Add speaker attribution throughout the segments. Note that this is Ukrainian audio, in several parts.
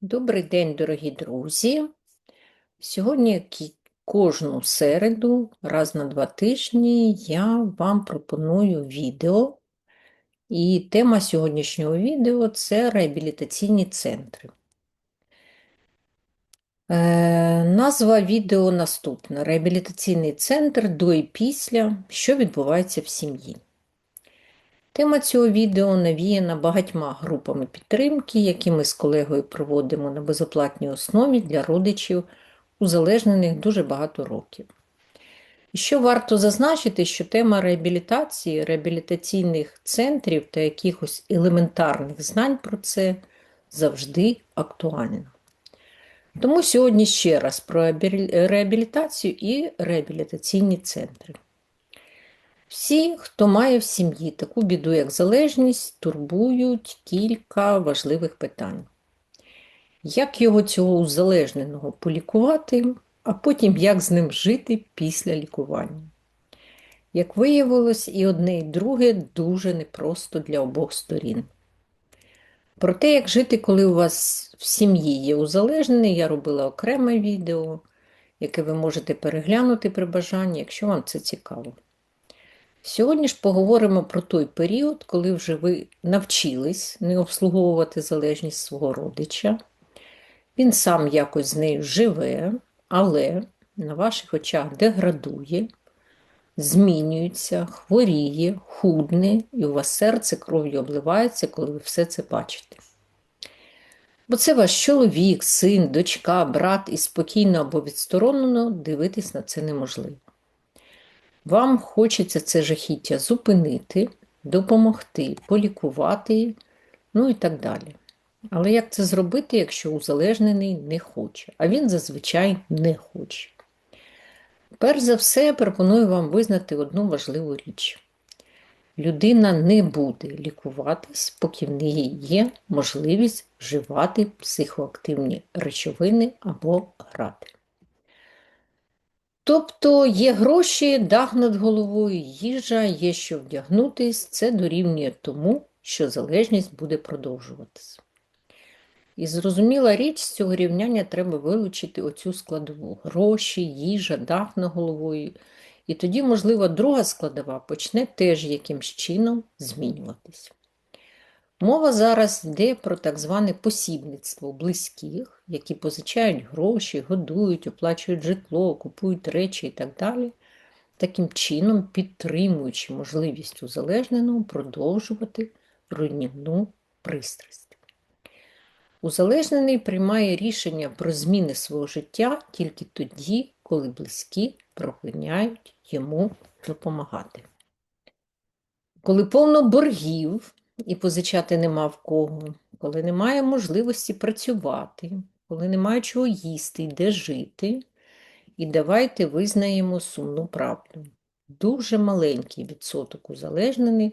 Speaker 1: Добрий день, дорогі друзі. Сьогодні, кожну середу, раз на два тижні, я вам пропоную відео. І тема сьогоднішнього відео це реабілітаційні центри. Е, назва відео наступна: Реабілітаційний центр до і після, що відбувається в сім'ї. Тема цього відео навіяна багатьма групами підтримки, які ми з колегою проводимо на безоплатній основі для родичів, узалежнених дуже багато років. І що варто зазначити, що тема реабілітації, реабілітаційних центрів та якихось елементарних знань про це завжди актуальна. Тому сьогодні ще раз про реабілітацію і реабілітаційні центри. Всі, хто має в сім'ї таку біду, як залежність, турбують кілька важливих питань. Як його цього узалежненого полікувати, а потім як з ним жити після лікування? Як виявилось, і одне, і друге дуже непросто для обох сторін. Про те, як жити, коли у вас в сім'ї є узалежнений, я робила окреме відео, яке ви можете переглянути при бажанні, якщо вам це цікаво. Сьогодні ж поговоримо про той період, коли вже ви навчились не обслуговувати залежність свого родича. Він сам якось з нею живе, але на ваших очах деградує, змінюється, хворіє, худне, і у вас серце кров'ю обливається, коли ви все це бачите. Бо це ваш чоловік, син, дочка, брат, і спокійно або відсторонено дивитись на це неможливо. Вам хочеться це жахіття зупинити, допомогти, полікувати, ну і так далі. Але як це зробити, якщо узалежнений не хоче, а він зазвичай не хоче? Перш за все, я пропоную вам визнати одну важливу річ. Людина не буде лікуватись, поки в неї є можливість вживати психоактивні речовини або грати. Тобто є гроші, дах над головою, їжа, є що вдягнутись, це дорівнює тому, що залежність буде продовжуватися. І зрозуміла річ, з цього рівняння треба вилучити оцю складову гроші, їжа, дах над головою. І тоді, можливо, друга складова почне теж якимсь чином змінюватись. Мова зараз йде про так зване посібництво близьких, які позичають гроші, годують, оплачують житло, купують речі і так далі, таким чином підтримуючи можливість узалежненого продовжувати руйнівну пристрасть. Узалежнений приймає рішення про зміни свого життя тільки тоді, коли близькі припиняють йому допомагати. Коли повно боргів і позичати нема в кого, коли немає можливості працювати, коли немає чого їсти і де жити. І давайте визнаємо сумну правду. Дуже маленький відсоток узалежнених,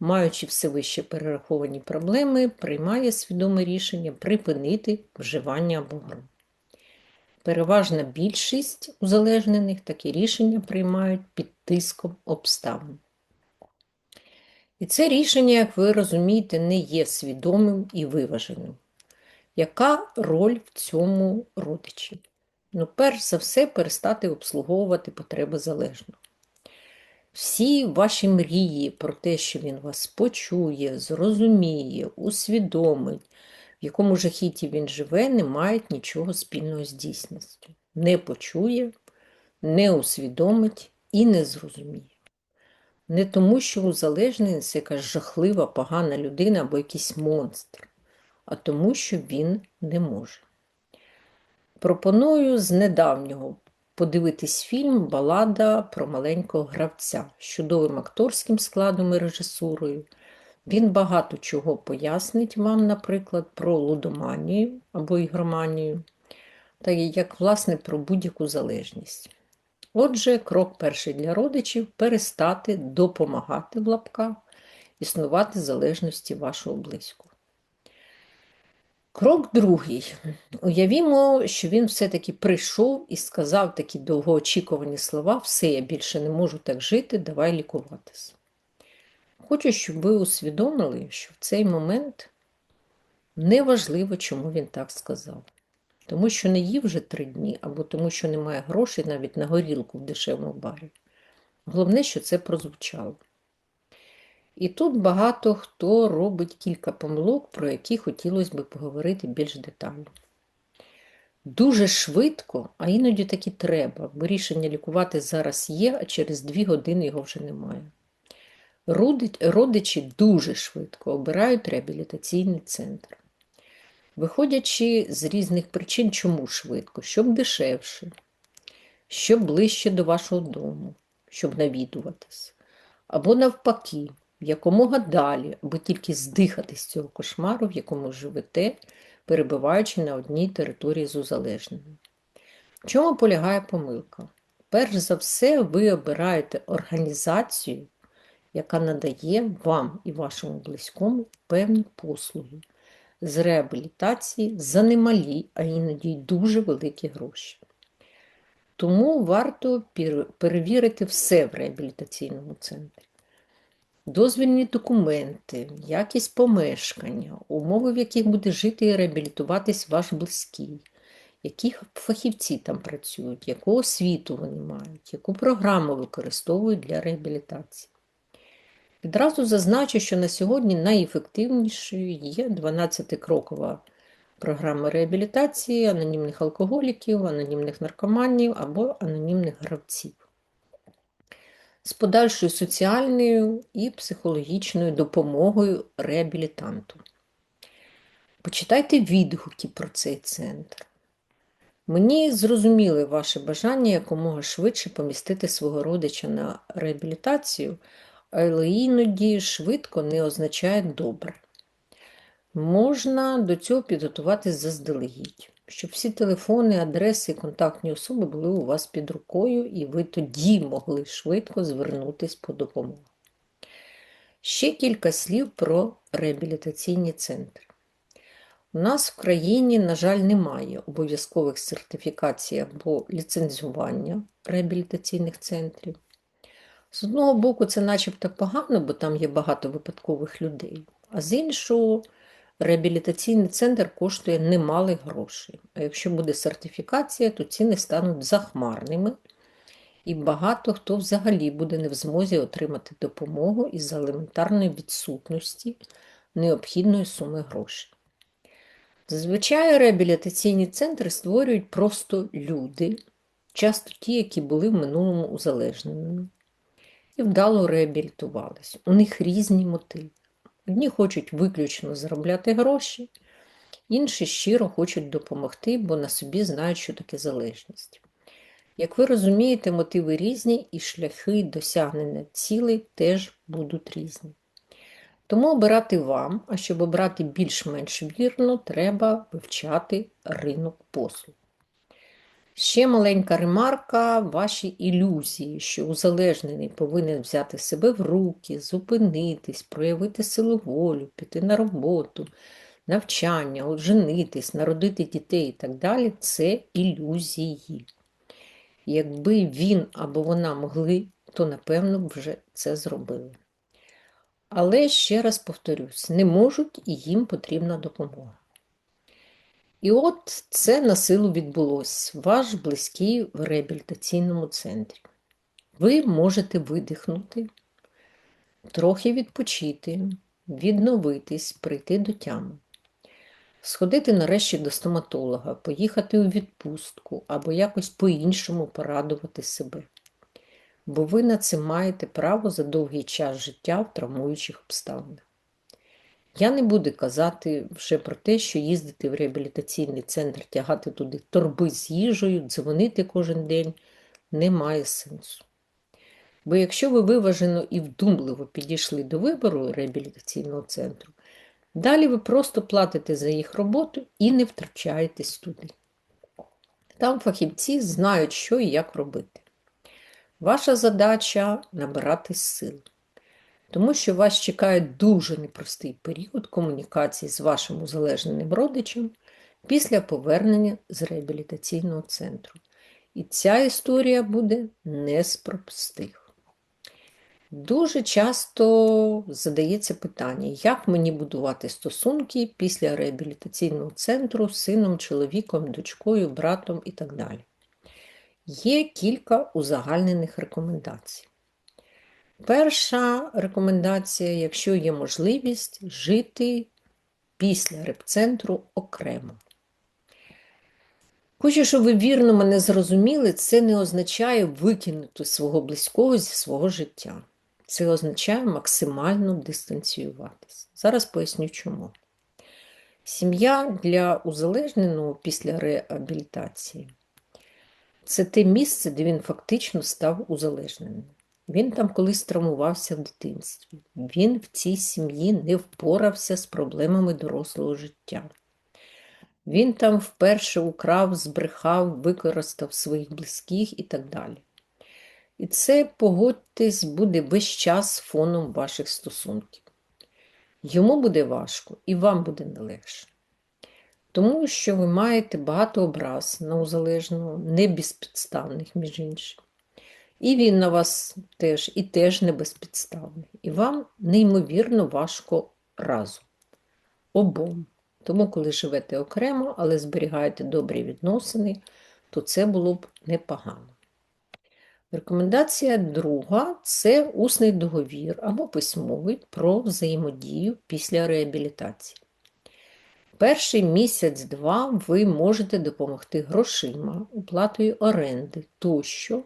Speaker 1: маючи все вище перераховані проблеми, приймає свідоме рішення припинити вживання або гру. Переважна більшість узалежнених такі рішення приймають під тиском обставин. І це рішення, як ви розумієте, не є свідомим і виваженим. Яка роль в цьому родичі? Ну, перш за все, перестати обслуговувати потреби залежно. Всі ваші мрії про те, що він вас почує, зрозуміє, усвідомить, в якому жахіті він живе, не мають нічого спільного з дійсністю. Не почує, не усвідомить і не зрозуміє. Не тому, що узалежнений це якась жахлива, погана людина або якийсь монстр, а тому, що він не може. Пропоную з недавнього подивитись фільм Балада про маленького гравця з чудовим акторським складом і режисурою. Він багато чого пояснить вам, наприклад, про лудоманію або ігроманію, та як, власне, про будь-яку залежність. Отже, крок перший для родичів перестати допомагати в лапках існувати залежності вашого близького. Крок другий. Уявімо, що він все-таки прийшов і сказав такі довгоочікувані слова: все, я більше не можу так жити, давай лікуватися. Хочу, щоб ви усвідомили, що в цей момент Неважливо, чому він так сказав. Тому що не їв вже три дні, або тому, що немає грошей навіть на горілку в дешевому барі. Головне, що це прозвучало. І тут багато хто робить кілька помилок, про які хотілося б поговорити більш детально. Дуже швидко, а іноді таки треба, бо рішення лікувати зараз є, а через дві години його вже немає. Родичі дуже швидко обирають реабілітаційний центр. Виходячи з різних причин, чому швидко, щоб дешевше, щоб ближче до вашого дому, щоб навідуватись, або навпаки, якомога далі, аби тільки здихати з цього кошмару, в якому живете, перебуваючи на одній території з узалежненням. В чому полягає помилка? Перш за все, ви обираєте організацію, яка надає вам і вашому близькому певні послуги з реабілітації за немалі, а іноді й дуже великі гроші. Тому варто перевірити все в реабілітаційному центрі. Дозвільні документи, якість помешкання, умови, в яких буде жити і реабілітуватись ваш близький, які фахівці там працюють, яку освіту вони мають, яку програму використовують для реабілітації. Відразу зазначу, що на сьогодні найефективнішою є 12-крокова програма реабілітації анонімних алкоголіків, анонімних наркоманів або анонімних гравців. З подальшою соціальною і психологічною допомогою реабілітанту. Почитайте відгуки про цей центр. Мені зрозуміли ваше бажання якомога швидше помістити свого родича на реабілітацію але іноді швидко не означає добре. Можна до цього підготуватись заздалегідь, щоб всі телефони, адреси і контактні особи були у вас під рукою, і ви тоді могли швидко звернутися по допомогу. Ще кілька слів про реабілітаційні центри. У нас в країні, на жаль, немає обов'язкових сертифікацій або ліцензування реабілітаційних центрів. З одного боку, це начебто погано, бо там є багато випадкових людей, а з іншого, реабілітаційний центр коштує немалих грошей. А якщо буде сертифікація, то ціни стануть захмарними, і багато хто взагалі буде не в змозі отримати допомогу із елементарної відсутності необхідної суми грошей. Зазвичай реабілітаційні центри створюють просто люди, часто ті, які були в минулому узалежненими і вдало реабілітувались. У них різні мотиви. Одні хочуть виключно заробляти гроші, інші щиро хочуть допомогти, бо на собі знають, що таке залежність. Як ви розумієте, мотиви різні і шляхи досягнення цілей теж будуть різні. Тому обирати вам, а щоб обрати більш-менш вірно, треба вивчати ринок послуг. Ще маленька ремарка, ваші ілюзії, що узалежнений повинен взяти себе в руки, зупинитись, проявити силу волю, піти на роботу, навчання, оженитись, народити дітей і так далі це ілюзії. Якби він або вона могли, то напевно б вже це зробили. Але ще раз повторюсь, не можуть і їм потрібна допомога. І от це на силу відбулось, ваш близький в реабілітаційному центрі. Ви можете видихнути, трохи відпочити, відновитись, прийти до тями, сходити нарешті до стоматолога, поїхати у відпустку або якось по-іншому порадувати себе. Бо ви на це маєте право за довгий час життя в травмуючих обставинах. Я не буду казати вже про те, що їздити в реабілітаційний центр, тягати туди торби з їжею, дзвонити кожен день не має сенсу. Бо якщо ви виважено і вдумливо підійшли до вибору реабілітаційного центру, далі ви просто платите за їх роботу і не втрачаєтесь туди. Там фахівці знають, що і як робити. Ваша задача набирати сил тому що вас чекає дуже непростий період комунікації з вашим узалежненим родичем після повернення з реабілітаційного центру. І ця історія буде не з простих. Дуже часто задається питання, як мені будувати стосунки після реабілітаційного центру з сином, чоловіком, дочкою, братом і так далі. Є кілька узагальнених рекомендацій. Перша рекомендація, якщо є можливість, жити після репцентру окремо. Хочу, щоб ви вірно мене зрозуміли, це не означає викинути свого близького зі свого життя. Це означає максимально дистанціюватися. Зараз поясню чому. Сім'я для узалежненого після реабілітації це те місце, де він фактично став узалежненим. Він там колись травмувався в дитинстві. Він в цій сім'ї не впорався з проблемами дорослого життя. Він там вперше украв, збрехав, використав своїх близьких і так далі. І це, погодьтесь, буде весь час фоном ваших стосунків. Йому буде важко і вам буде нелегше. Тому що ви маєте багато образ на узалежного, не безпідставних, між іншим. І він на вас теж, і теж не безпідставний. І вам неймовірно важко разом. Обом. Тому, коли живете окремо, але зберігаєте добрі відносини, то це було б непогано. Рекомендація друга це усний договір або письмовий про взаємодію після реабілітації. Перший місяць-два ви можете допомогти грошима, оплатою оренди тощо,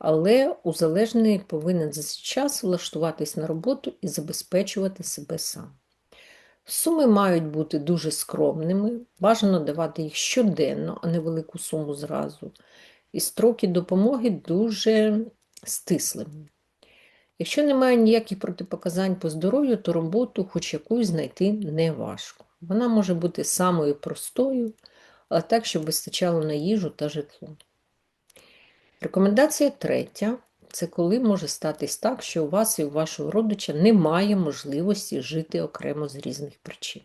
Speaker 1: але узалежний повинен за цей час влаштуватись на роботу і забезпечувати себе сам. Суми мають бути дуже скромними, бажано давати їх щоденно, а не велику суму зразу. І строки допомоги дуже стислими. Якщо немає ніяких протипоказань по здоров'ю, то роботу хоч якусь знайти не важко. Вона може бути самою простою, але так, щоб вистачало на їжу та житло. Рекомендація третя це коли може статись так, що у вас і у вашого родича немає можливості жити окремо з різних причин.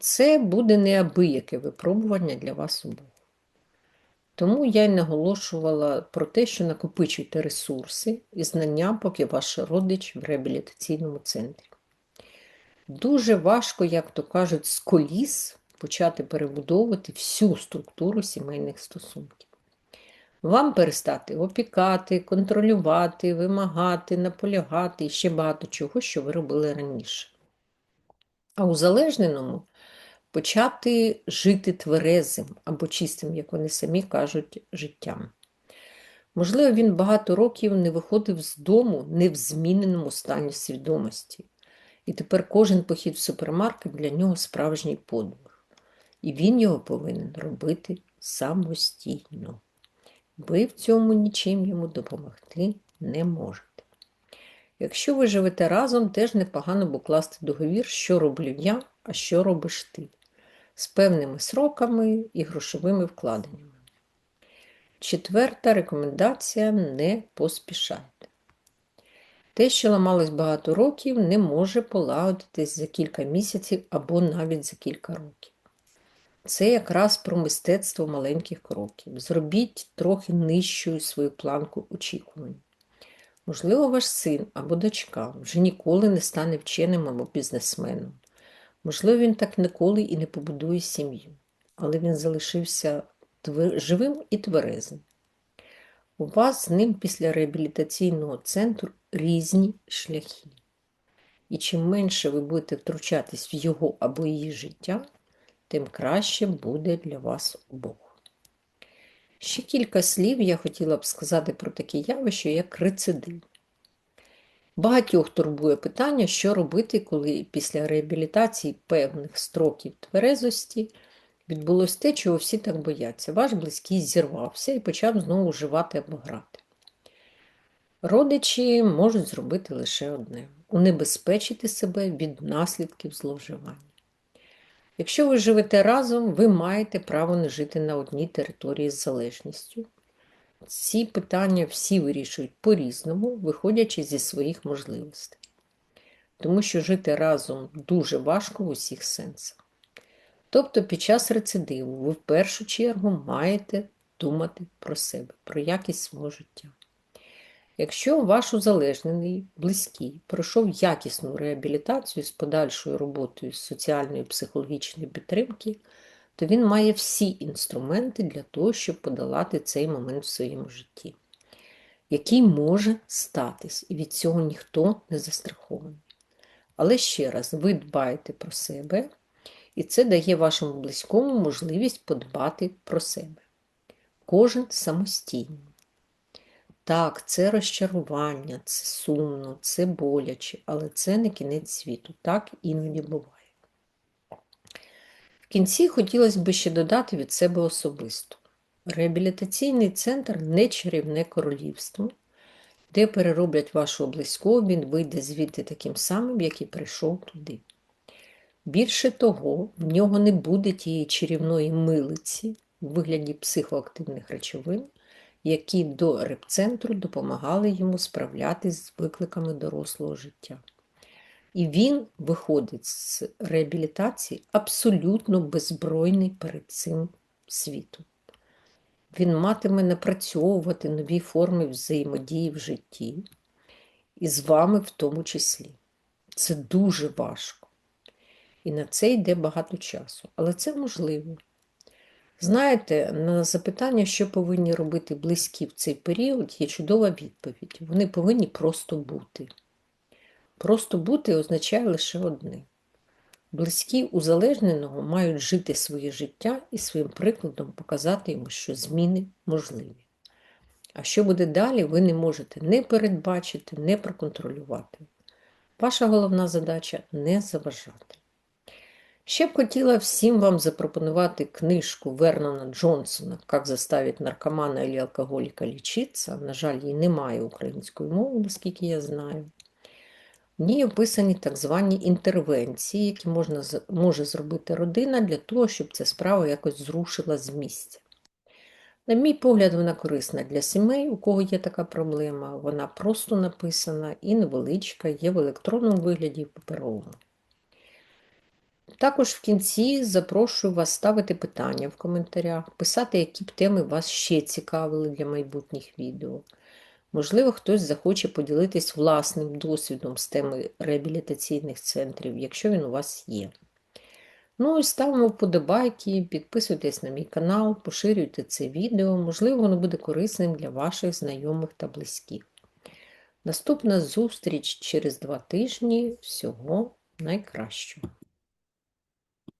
Speaker 1: Це буде неабияке випробування для вас обох. Тому я й наголошувала про те, що накопичуйте ресурси і знання, поки ваш родич в реабілітаційному центрі. Дуже важко, як то кажуть, з коліс почати перебудовувати всю структуру сімейних стосунків. Вам перестати опікати, контролювати, вимагати, наполягати і ще багато чого, що ви робили раніше. А узалежненому почати жити тверезим або чистим, як вони самі кажуть, життям. Можливо, він багато років не виходив з дому не в зміненому стані свідомості. І тепер кожен похід в супермаркет для нього справжній подвиг. І він його повинен робити самостійно. Ви в цьому нічим йому допомогти не можете. Якщо ви живете разом, теж непогано б укласти договір, що роблю я, а що робиш ти, з певними сроками і грошовими вкладеннями. Четверта рекомендація не поспішайте. Те, що ламалось багато років, не може полагодитись за кілька місяців або навіть за кілька років. Це якраз про мистецтво маленьких кроків. Зробіть трохи нижчою свою планку очікувань. Можливо, ваш син або дочка вже ніколи не стане вченим або бізнесменом. Можливо, він так ніколи і не побудує сім'ю, але він залишився живим і тверезим. У вас з ним після реабілітаційного центру різні шляхи. І чим менше ви будете втручатись в його або її життя, тим краще буде для вас обох. Ще кілька слів я хотіла б сказати про таке явище, як рецидив. Багатьох турбує питання, що робити, коли після реабілітації певних строків тверезості відбулось те, чого всі так бояться. Ваш близький зірвався і почав знову вживати або грати. Родичі можуть зробити лише одне унебезпечити себе від наслідків зловживання. Якщо ви живете разом, ви маєте право не жити на одній території з залежністю. Ці питання всі вирішують по-різному, виходячи зі своїх можливостей. Тому що жити разом дуже важко в усіх сенсах. Тобто під час рецидиву ви в першу чергу маєте думати про себе, про якість свого життя. Якщо ваш узалежнений близький пройшов якісну реабілітацію з подальшою роботою з соціальної психологічної підтримки, то він має всі інструменти для того, щоб подолати цей момент в своєму житті, який може статись, і від цього ніхто не застрахований. Але ще раз, ви дбаєте про себе, і це дає вашому близькому можливість подбати про себе. Кожен самостійно. Так, це розчарування, це сумно, це боляче, але це не кінець світу. Так іноді буває. В кінці хотілося б ще додати від себе особисто. Реабілітаційний центр не чарівне королівство, де перероблять вашого близького, він вийде звідти таким самим, як і прийшов туди. Більше того, в нього не буде тієї чарівної милиці в вигляді психоактивних речовин, які до репцентру допомагали йому справлятись з викликами дорослого життя. І він виходить з реабілітації абсолютно беззбройний перед цим світом. Він матиме напрацьовувати нові форми взаємодії в житті, і з вами в тому числі. Це дуже важко. І на це йде багато часу, але це можливо. Знаєте, на запитання, що повинні робити близькі в цей період, є чудова відповідь. Вони повинні просто бути. Просто бути означає лише одне. Близькі узалежненого мають жити своє життя і своїм прикладом показати йому, що зміни можливі. А що буде далі, ви не можете не передбачити, не проконтролювати. Ваша головна задача не заважати. Ще б хотіла всім вам запропонувати книжку Вернона Джонсона «Как заставить наркомана или алкоголіка лічитися». На жаль, її немає української мови, наскільки я знаю. В ній описані так звані інтервенції, які можна, може зробити родина для того, щоб ця справа якось зрушила з місця. На мій погляд, вона корисна для сімей, у кого є така проблема. Вона просто написана і невеличка, є в електронному вигляді і паперовому. Також в кінці запрошую вас ставити питання в коментарях, писати, які б теми вас ще цікавили для майбутніх відео. Можливо, хтось захоче поділитись власним досвідом з теми реабілітаційних центрів, якщо він у вас є. Ну і ставимо вподобайки, підписуйтесь на мій канал, поширюйте це відео, можливо, воно буде корисним для ваших знайомих та близьких. Наступна зустріч через два тижні. Всього найкращого!